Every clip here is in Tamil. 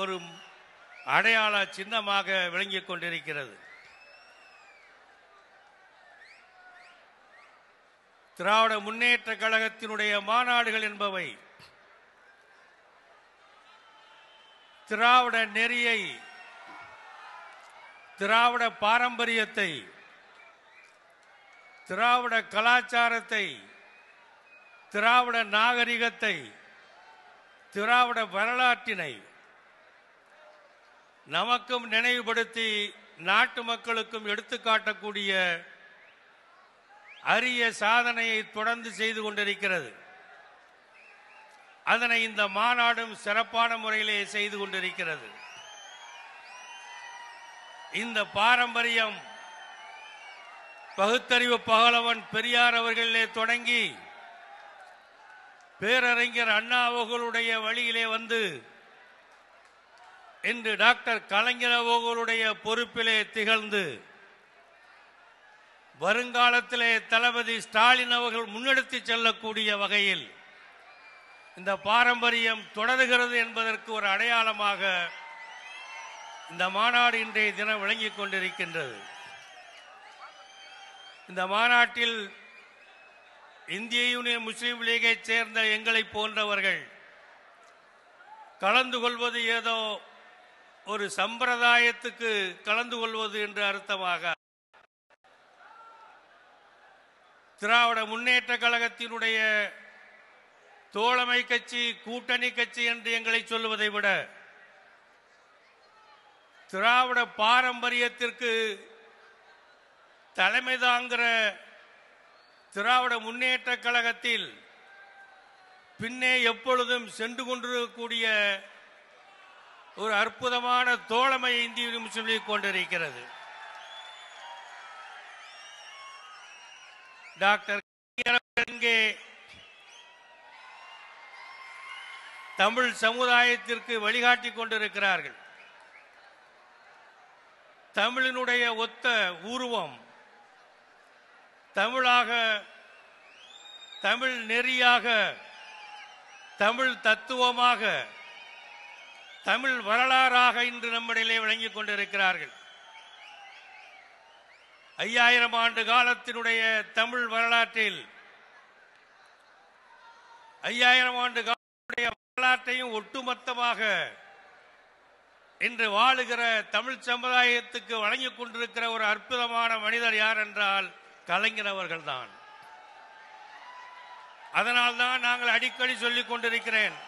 ஒரு அடையாள சின்னமாக விளங்கிக் கொண்டிருக்கிறது. திராவிட முன்னேற்ற கழகத்தினுடைய மாநாடுகள் என்பவை திராவிட நெறியை திராவிட பாரம்பரியத்தை திராவிட கலாச்சாரத்தை திராவிட நாகரிகத்தை திராவிட வரலாற்றினை நமக்கும் நினைவுபடுத்தி நாட்டு மக்களுக்கும் எடுத்துக்காட்டக்கூடிய அரிய சாதனையை தொடர்ந்து செய்து கொண்டிருக்கிறது. அதனை இந்த மாநாடும் சிறப்பான முறையிலே செய்து கொண்டிருக்கிறது. இந்த பாரம்பரியம் பகுத்தறிவு பகலவன் பெரியார் அவர்களிலே தொடங்கி பேரறிஞர் அண்ணா அவர்களுடைய வழியிலே வந்து இன்று டாக்டர் கலைஞர் அவர்களுடைய பொறுப்பிலே திகழ்ந்து வருங்காலத்திலே தளபதி ஸ்டாலின் அவர்கள் முன்னெடுத்து செல்லக்கூடிய வகையில் இந்த பாரம்பரியம் தொடருகிறது என்பதற்கு ஒரு அடையாளமாக இந்த மாநாடு இன்றைய தினம் விளங்கிக் கொண்டிருக்கின்றது. இந்த மாநாட்டில் இந்திய யூனியன் முஸ்லீம் லீகைச் சேர்ந்த எங்களை போன்றவர்கள் கலந்து கொள்வது ஏதோ ஒரு சம்பிரதாயத்துக்கு கலந்து கொள்வது என்று அர்த்தமாக. திராவிட முன்னேற்ற கழகத்தினுடைய தோழமை கட்சி கூட்டணி கட்சி என்று எங்களை சொல்லுவதை விட திராவிட பாரம்பரியத்திற்கு தலைமை தாங்கிற திராவிட முன்னேற்ற கழகத்தில் பின்னே எப்பொழுதும் சென்று கொண்டிருக்கக்கூடிய ஒரு அற்புதமான தோழமையை இந்திய சொல்லிக் கொண்டிருக்கிறது. டாக்டர் இங்கே தமிழ் சமுதாயத்திற்கு வழிகாட்டி கொண்டிருக்கிறார்கள். தமிழினுடைய ஒத்த உருவம் தமிழாக தமிழ் நெறியாக தமிழ் தத்துவமாக தமிழ் வரலாறாக இன்று நம்மிடையிலே விளங்கிக் கொண்டிருக்கிறார்கள். ஐயாயிரம் ஆண்டு காலத்தினுடைய தமிழ் வரலாற்றில் ஐயாயிரம் ஆண்டு காலத்துடைய வரலாற்றையும் ஒட்டுமொத்தமாக இன்று வாழுகிற தமிழ் சமுதாயத்துக்கு வழங்கிக் கொண்டிருக்கிற ஒரு அற்புதமான மனிதர் யார் என்றால் கலைஞர் அவர்கள்தான். அதனால்தான் நாங்கள் அடிக்கடி சொல்லிக் கொண்டிருக்கிறேன்.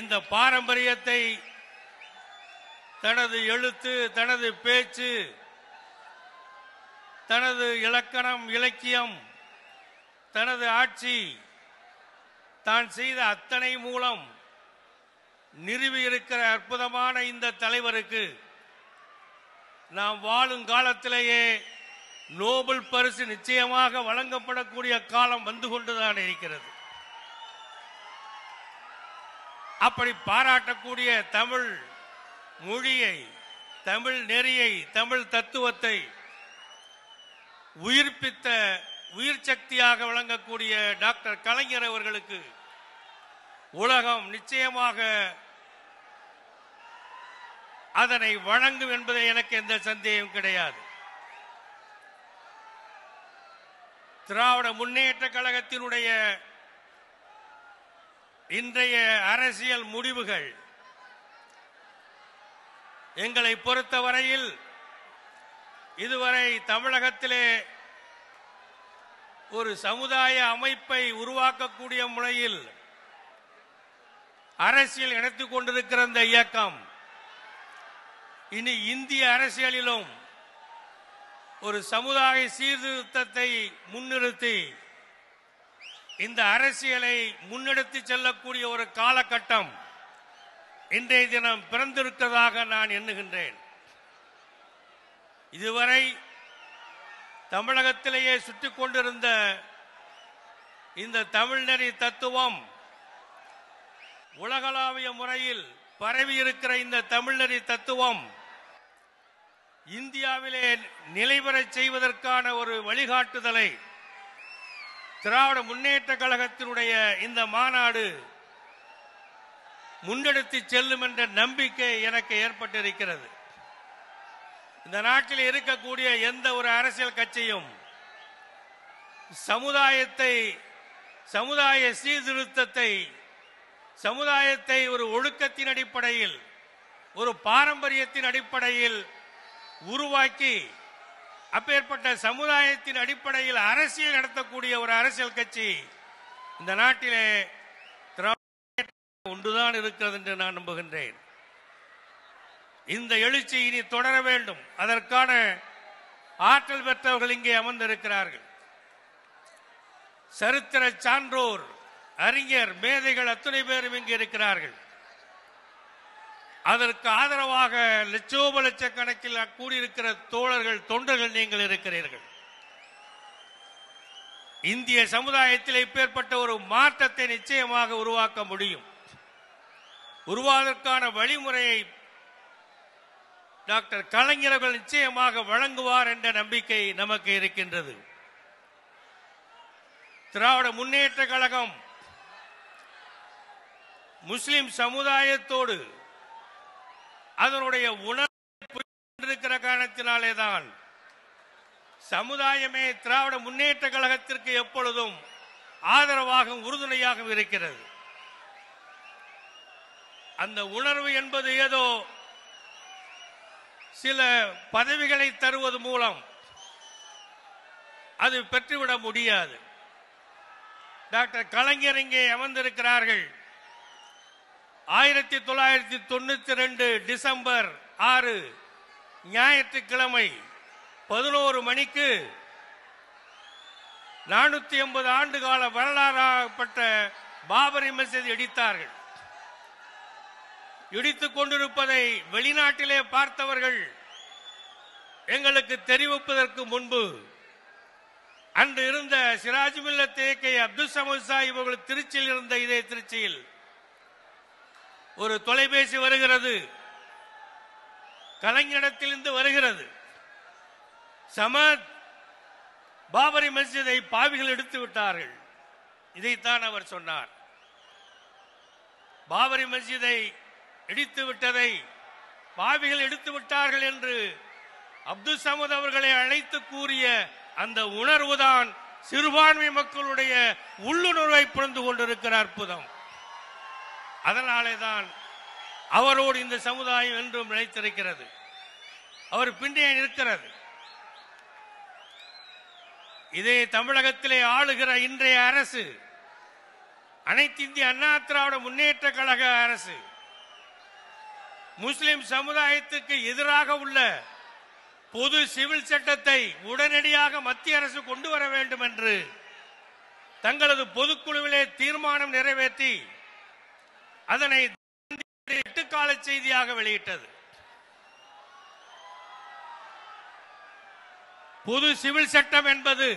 இந்த பாரம்பரியத்தை தனது எழுத்து தனது பேச்சு தனது இலக்கணம் இலக்கியம் தனது ஆட்சி தான் செய்த அத்தனை மூலம் நிறுவி இருக்கிற அற்புதமான இந்த தலைவருக்கு நாம் வாழும் காலத்திலேயே நோபல் பரிசு நிச்சயமாக வழங்கப்படக்கூடிய காலம் வந்து கொண்டுதான் இருக்கிறது. அப்படி பாராட்டக்கூடிய தமிழ் மொழியை தமிழ் நெறியை தமிழ் தத்துவத்தை உயிர்ப்பித்த உயிர் சக்தியாக விளங்கக்கூடிய டாக்டர் கலைஞர் அவர்களுக்கு உலகம் நிச்சயமாக அதனை வழங்கும் என்பதை எனக்கு எந்த சந்தேகம் கிடையாது. திராவிட முன்னேற்ற கழகத்தினுடைய இன்றைய அரசியல் முடிவுகள். எங்களை பொறுத்தவரையில் இதுவரை தமிழகத்திலே ஒரு சமுதாய அமைப்பை உருவாக்கக்கூடிய முறையில் அரசியல் இணைத்துக் கொண்டிருக்கிற இந்த இயக்கம் இனி இந்திய அரசியலிலும் ஒரு சமுதாய சீர்திருத்தத்தை முன்னிறுத்தி இந்த அரசியலை முன்னெடுத்து செல்லக்கூடிய ஒரு காலகட்டம் இன்றைய தினம் பிறந்திருக்கிறதாக நான் எண்ணுகின்றேன். இதுவரை தமிழகத்திலேயே சுற்றிக் கொண்டிருந்த இந்த தமிழ்நெறி தத்துவம் உலகளாவிய முறையில் பரவி இருக்கிற இந்த தமிழ்நெறி தத்துவம் இந்தியாவிலே நிலைபெறச் செய்வதற்கான ஒரு வழிகாட்டுதலை திராவிட முன்னேற்ற கழகத்தினுடைய இந்த மாநாடு முன்னெடுத்து செல்லும் என்ற நம்பிக்கை எனக்கு ஏற்பட்டிருக்கிறது. இந்த நாட்டில் இருக்கக்கூடிய எந்த ஒரு அரசியல் கட்சியும் சமுதாயத்தை சமுதாய சீர்திருத்தத்தை சமுதாயத்தை ஒரு ஒழுக்கத்தின் அடிப்படையில் ஒரு பாரம்பரியத்தின் அடிப்படையில் உருவாக்கி அப்பேற்பட்ட சமுதாயத்தின் அடிப்படையில் அரசியல் நடத்தக்கூடிய ஒரு அரசியல் கட்சி இந்த நாட்டிலே ஒன்றுதான் இருக்கிறது என்று நான் நம்புகின்றேன். இந்த எழுச்சி இனி தொடர வேண்டும். அதற்கான ஆற்றல் பெற்றவர்கள் இங்கே அமர்ந்திருக்கிறார்கள். சரித்திர சான்றோர் அறிஞர் மேதைகள் அத்துணை பேரும் இங்கே இருக்கிறார்கள். அதற்கு ஆதரவாக லட்சோப லட்சக்கணக்கில் கூடியிருக்கிற தோழர்கள் தொண்டர்கள் நீங்கள் இருக்கிறீர்கள். இந்திய சமுதாயத்தில் இப்பேற்பட்ட ஒரு மாற்றத்தை நிச்சயமாக உருவாக்க முடியும். உருவாவதற்கான வழிமுறையை டாக்டர் கலைஞர்கள் நிச்சயமாக வழங்குவார் என்ற நம்பிக்கை நமக்கு இருக்கின்றது. திராவிட முன்னேற்ற கழகம் முஸ்லிம் சமுதாயத்தோடு அதனுடைய உணர்வு இருக்கிற காரணத்தினாலே தான் சமுதாயமே திராவிட முன்னேற்ற கழகத்திற்கு எப்பொழுதும் ஆதரவாகவும் உறுதுணையாகவும் இருக்கிறது. அந்த உணர்வு என்பது ஏதோ சில பதவிகளை தருவது மூலம் அது பெற்றுவிட முடியாது. டாக்டர் கலைஞர் இங்கே அமர்ந்திருக்கிறார்கள். ஆயிரத்தி தொள்ளாயிரத்தி தொண்ணூத்தி ரெண்டு டிசம்பர் ஆறு ஞாயிற்றுக்கிழமை பதினோரு மணிக்கு நானூத்தி எண்பது ஆண்டு கால வரலாறாகப்பட்ட பாபரி மசீதி இடித்தார்கள். இடித்துக் கொண்டிருப்பதை வெளிநாட்டிலே பார்த்தவர்கள் எங்களுக்கு தெரிவிப்பதற்கு முன்பு அன்று இருந்த சிராஜ் மில்லத் தேக்கை அப்துல் சமது சாஹிப் அவர்கள் திருச்சியில் இருந்த இதே திருச்சியில் ஒரு தொலைபேசி வருகிறது. கலைஞரிடத்திலிருந்து வருகிறது. சமத் பாபரி மஸ்ஜிதை பாவிகள் எடுத்து விட்டார்கள். இதைத்தான் அவர் சொன்னார். பாபரி மஸ்ஜிதை இடித்து விட்டதை பாவிகள் எடுத்து விட்டார்கள் என்று அப்துல் சமத் அவர்களை அழைத்து கூறிய அந்த உணர்வுதான் சிறுபான்மை மக்களுடைய உள்ளுணர்வை புரிந்து கொண்டிருக்கிற அற்புதம். அதனாலே தான் அவரோடு இந்த சமுதாயம் என்றும் நிலைத்திருக்கிறது. அவர் பின்னே இருக்கிறது இதே தமிழகத்திலே ஆளுகிற இன்றைய அரசு அனைத்து இந்திய அண்ணா திராவிட முன்னேற்ற கழக அரசு முஸ்லிம் சமுதாயத்துக்கு எதிராக உள்ள பொது சிவில் சட்டத்தை உடனடியாக மத்திய அரசு கொண்டு வர வேண்டும் என்று தங்களது பொதுக்குழுவிலே தீர்மானம் நிறைவேற்றி அதனை எட்டுக்கால செய்தியாக வெளியிட்டது. பொது சிவில் சட்டம் என்பது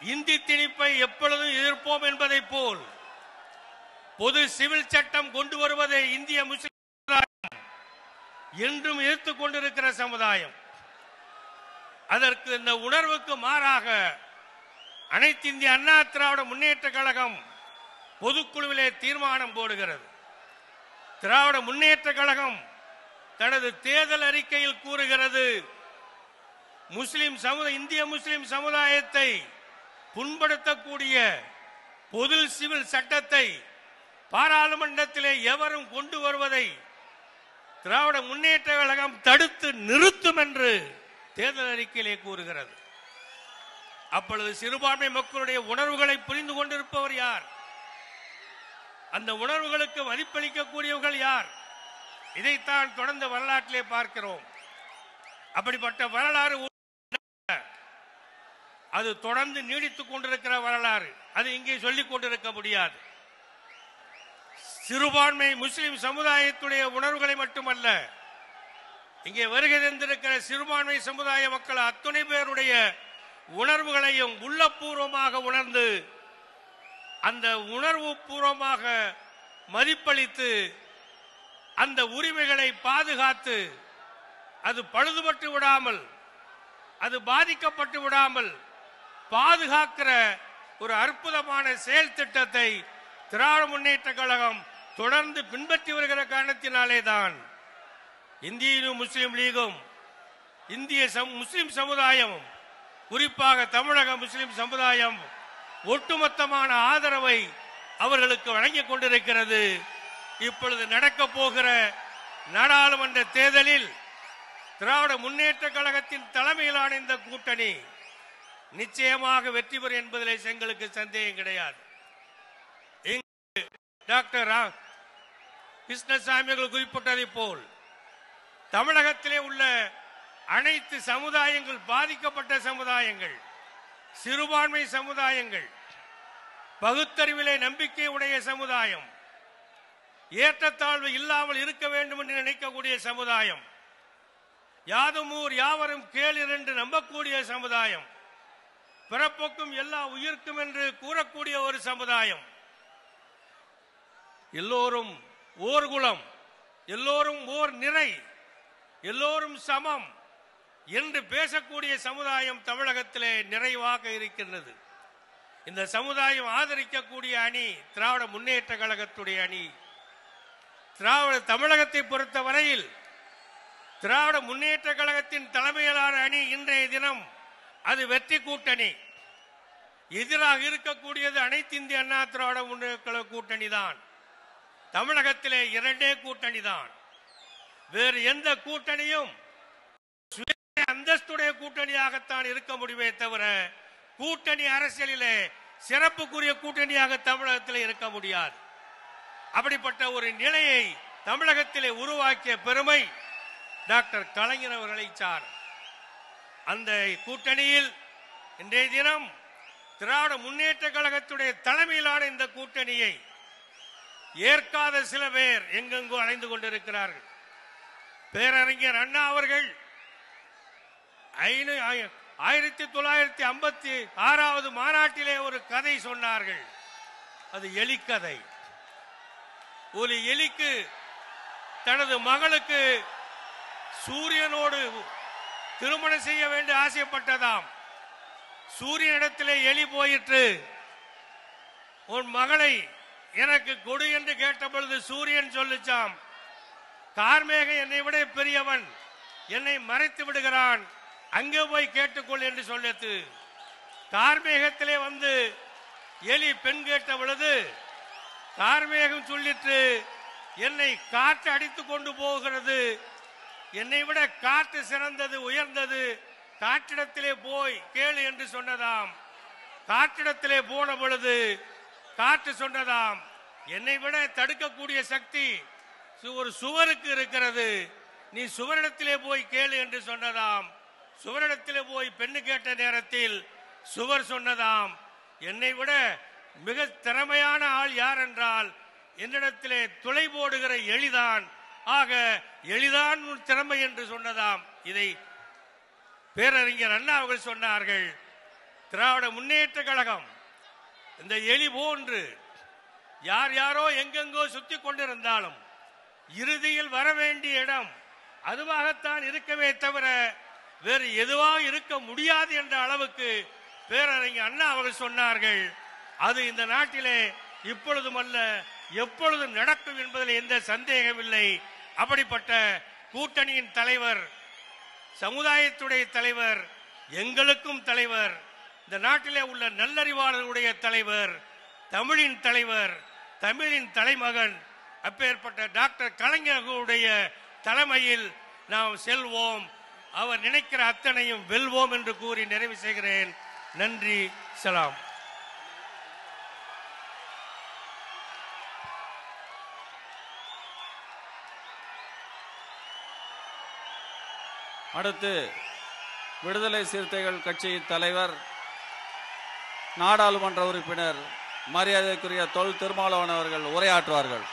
இந்தி திணிப்பை எப்பொழுதும் எதிர்ப்போம் என்பதைப் போல் பொது சிவில் சட்டம் கொண்டு வருவதை இந்திய முஸ்லிம் சமுதாயம் என்றும் எதிர்த்துக் கொண்டிருக்கிற சமுதாயம். அதற்கு இந்த உணர்வுக்கு மாறாக அனைத்து இந்திய அண்ணா திராவிட முன்னேற்ற கழகம் பொதுக்குழுவிலே தீர்மானம் போடுகிறது. திராவிட முன்னேற்ற கழகம் தனது தேர்தல் அறிக்கையில் கூறுகிறது முஸ்லிம் சமுதாய இந்திய முஸ்லிம் சமுதாயத்தை புண்படுத்தக்கூடிய பொது சிவில் சட்டத்தை பாராளுமன்றத்திலே எவரும் கொண்டு வருவதை திராவிட முன்னேற்ற கழகம் தடுத்து நிறுத்தும் என்று தேர்தல் அறிக்கையிலே கூறுகிறது. அப்பொழுது சிறுபான்மை மக்களுடைய உணர்வுகளை புரிந்து கொண்டிருப்பவர் யார்? அந்த உணர்வுகளுக்கு மதிப்பளிக்கக்கூடியவர்கள் யார்? இதைத்தான் தொடர்ந்து வரலாற்றிலே பார்க்கிறோம். அப்படிப்பட்ட வரலாறு அது தொடர்ந்து நீடித்துக் கொண்டிருக்கிற வரலாறு. அது இங்கே சொல்லிக் கொண்டிருக்க முடியாது. சிறுபான்மை முஸ்லிம் சமுதாயத்துடைய உணர்வுகளை மட்டுமல்ல இங்கே வருகை தந்திருக்கிற சிறுபான்மை சமுதாய மக்கள் அத்துணை பேருடைய உணர்வுகளையும் உள்ளபூர்வமாக உணர்ந்து அந்த உணர்வு பூர்வமாக மதிப்பளித்து அந்த உரிமைகளை பாதுகாத்து அது பழுதுபட்டு விடாமல் அது பாதிக்கப்பட்டு விடாமல் பாதுகாக்கிற ஒரு அற்புதமான செயல் திட்டத்தை திராவிட முன்னேற்ற கழகம் தொடர்ந்து பின்பற்றி வருகிற காரணத்தினாலே தான் இந்திய முஸ்லீம் லீகும் இந்திய சமு- முஸ்லிம் சமுதாயமும் குறிப்பாக தமிழக முஸ்லிம் சமுதாயம் ஒட்டுமொத்தமான ஆதரவை அவர்களுக்கு வழங்கிக் கொண்டிருக்கிறது. இப்பொழுது நடக்கப் போகிற நாடாளுமன்ற தேர்தலில் திராவிட முன்னேற்ற கழகத்தின் தலைமையிலான இந்த கூட்டணி நிச்சயமாக வெற்றி பெறும் என்பதிலே எங்களுக்கு சந்தேகம் கிடையாது. இங்கு டாக்டர் கிருஷ்ணசாமி அவர்கள் குறிப்பிட்டதை போல் தமிழகத்திலே உள்ள அனைத்து சமுதாயங்கள் பாதிக்கப்பட்ட சமுதாயங்கள் சிறுபான்மை சமுதாயங்கள் பகுத்தறிவிலே நம்பிக்கை உடைய சமுதாயம் ஏற்றத்தாழ்வு இல்லாமல் இருக்க வேண்டும் என்று நினைக்கக்கூடிய சமுதாயம் யாதுமூர் யாவரும் கேளிர் என்று நம்பக்கூடிய சமுதாயம் பிறப்புக்கும் எல்லா உயிர்க்கும் என்று கூறக்கூடிய ஒரு சமுதாயம். எல்லோரும் ஓர் குலம் எல்லோரும் ஓர் நிறை எல்லோரும் சமம். என்று பேசக்கூடிய சமுதாயம் தமிழகத்திலே நிறைவாக இருக்கின்றது. இந்த சமுதாயம் ஆதரிக்கக்கூடிய அணி திராவிட முன்னேற்ற கழகத்துடைய அணி. திராவிட தமிழகத்தை பொறுத்தவரையில் திராவிட முன்னேற்ற கழகத்தின் தலைமையிலான அணி இன்றைய தினம் அது வெற்றி கூட்டணி. எதிராக இருக்கக்கூடியது அனைத்து இந்திய அண்ணா திராவிட முன்னேற்ற கழக கூட்டணி தான். தமிழகத்திலே இரண்டே கூட்டணி தான். வேறு எந்த கூட்டணியும் அந்தஸ்துடைய கூட்டணியாகத்தான் இருக்க முடியுமே தவிர கூட்டணி அரசியலிலே சிறப்புக்குரிய கூட்டணியாக தமிழகத்தில் இருக்க முடியாது. அப்படிப்பட்ட ஒரு நிலையை தமிழகத்திலே உருவாக்கிய பெருமை டாக்டர் கலைஞர் அவர்களை சார். அந்த கூட்டணியில் இன்றைய தினம் திராவிட முன்னேற்ற கழகத்துடைய தலைமையிலான இந்த கூட்டணியை ஏற்காத சில பேர் எங்கெங்கோ அலைந்து கொண்டிருக்கிறார்கள். பேரறிஞர் அண்ணா அவர்கள் ஆயிரத்தி தொள்ளாயிரத்தி ஐம்பத்தி ஆறாவது மாநாட்டிலே ஒரு கதை சொன்னார்கள். அது எலிக்கதை. ஒரு எலிக்கு தனது மகளுக்கு சூரியனோடு திருமணம் செய்ய வேண்டி ஆசைப்பட்டதாம். சூரியனிடத்திலே எலி போயிற்று. உன் மகளை எனக்கு கொடு என்று கேட்டபொழுது சூரியன் சொல்லிச்சாம் கார்மேக என்னை விட பெரியவன். என்னை மறைத்து விடுகிறான். அங்கே போய் கேட்டுக்கொள் என்று சொல்லியது தார்மேகத்திலே வந்து எலி பெண் கேட்ட பொழுது தார்மேகம் சொல்லிற்று என்னை காற்று அடித்து கொண்டு போகிறது. என்னை விட காற்று சிறந்தது உயர்ந்தது. காற்றிடத்திலே போய் கேளு என்று சொன்னதாம். காற்றிடத்திலே போன பொழுது காற்று சொன்னதாம். என்னை விட தடுக்கக்கூடிய சக்தி சு- ஒரு சுவருக்கு இருக்கிறது. நீ சுவரிடத்திலே போய் கேளு என்று சொன்னதாம். சுவரிடத்தில் போய் பெண்ணு கேட்ட நேரத்தில் சுவர் சொன்னதாம். என்னை விட மிக திறமையான ஆள் யார் என்றால் என்னிடத்திலே துளை போடுகிற எளிதான். ஆக எளிதான் உன் திறமை என்று சொன்னதாம். இதை பேரறிஞர் அண்ணா அவர்கள் சொன்னார்கள். திராவிட முன்னேற்ற கழகம் இந்த எலி போன்று யார் யாரோ எங்கெங்கோ சுத்தி கொண்டிருந்தாலும் இறுதியில் வர வேண்டிய இடம் அதுவாகத்தான் இருக்கவே தவிர வேறு எதுவாக இருக்க முடியாது என்ற அளவுக்கு பேரறிஞர் அண்ணா அவர்கள் சொன்னார்கள். அது இந்த நாட்டிலே இப்பொழுதும் அல்ல எப்பொழுதும் நடக்கும் என்பதில் எந்த சந்தேகமில்லை அப்படிப்பட்ட கூட்டணியின் தலைவர் சமுதாயத்துடைய தலைவர் எங்களுக்கும் தலைவர் இந்த நாட்டிலே உள்ள நல்லறிவாளர்களுடைய தலைவர் தமிழின் தலைவர் தமிழின் தலைமகன் அப்பேற்பட்ட டாக்டர் கலைஞர்களுடைய தலைமையில் நாம் செல்வோம். அவர் நினைக்கிற அத்தனையும் வெல்வோம் என்று கூறி நிறைவு செய்கிறேன். நன்றி சலாம். அடுத்து விடுதலை சிறுத்தைகள் கட்சியின் தலைவர் நாடாளுமன்ற உறுப்பினர் மரியாதைக்குரிய தொல் திருமாவளவன் அவர்கள் உரையாற்றுவார்கள்.